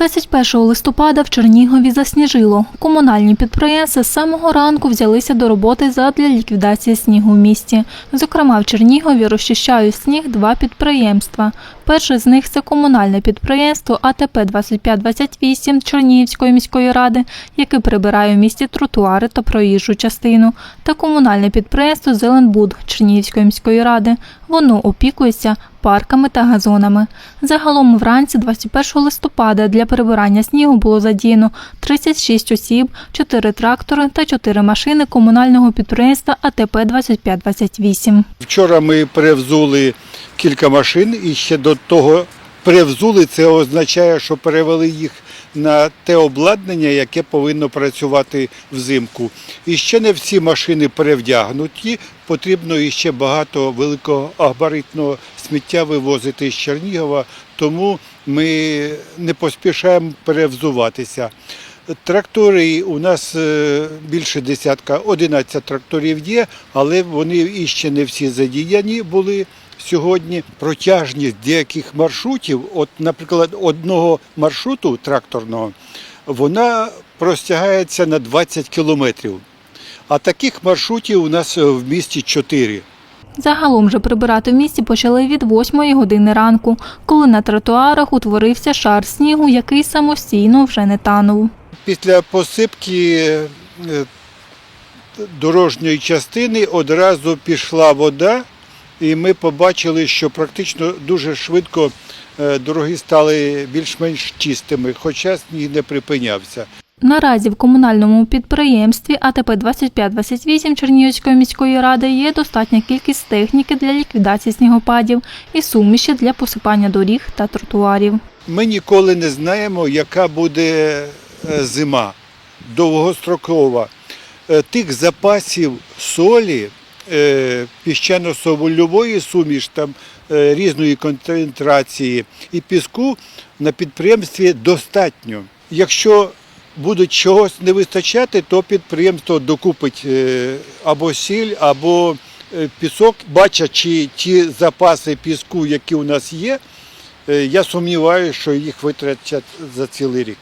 21 листопада в Чернігові засніжило. Комунальні підприємства з самого ранку взялися до роботи задля ліквідації снігу в місті. Зокрема, в Чернігові розчищають сніг два підприємства. Перше з них це комунальне підприємство АТП 2528 Чернігівської міської ради, яке прибирає в місті тротуари та проїжджу частину, та комунальне підприємство Зеленбуд Чернігівської міської ради. Воно опікується парками та газонами. Загалом вранці 21 листопада для прибирання снігу було задіяно 36 осіб, 4 трактори та 4 машини комунального підприємства АТП 2528. Вчора ми перевзули кілька машин і ще до того перевзули. Це означає, що перевели їх на те обладнання, яке повинно працювати взимку. І ще не всі машини перевдягнуті. Потрібно іще багато великого великогабаритного сміття вивозити з Чернігова, тому ми не поспішаємо перевзуватися. Трактори у нас е, більше десятка, 11 тракторів є, але вони іще не всі задіяні були сьогодні. Протяжність деяких маршрутів, от, наприклад, одного маршруту тракторного, вона простягається на 20 кілометрів. А таких маршрутів у нас е, в місті 4. Загалом же прибирати в місті почали від 8 години ранку, коли на тротуарах утворився шар снігу, який самостійно вже не танув. Після посипки е, дорожньої частини одразу пішла вода, і ми побачили, що практично дуже швидко е, дороги стали більш-менш чистими, хоча сніг не припинявся. Наразі в комунальному підприємстві АТП 2528 Чернігівської міської ради є достатня кількість техніки для ліквідації снігопадів і суміші для посипання доріг та тротуарів. Ми ніколи не знаємо, яка буде е, зима довгострокова. Е, Тих запасів солі, е, піщано-солової суміш, там е, різної концентрації і піску на підприємстві достатньо. Якщо буде чогось не вистачати, то підприємство докупить е, або сіль, або пісок, бачачи ті запаси піску, які у нас є, Я сумніваюся, що їх витратять за цілий рік.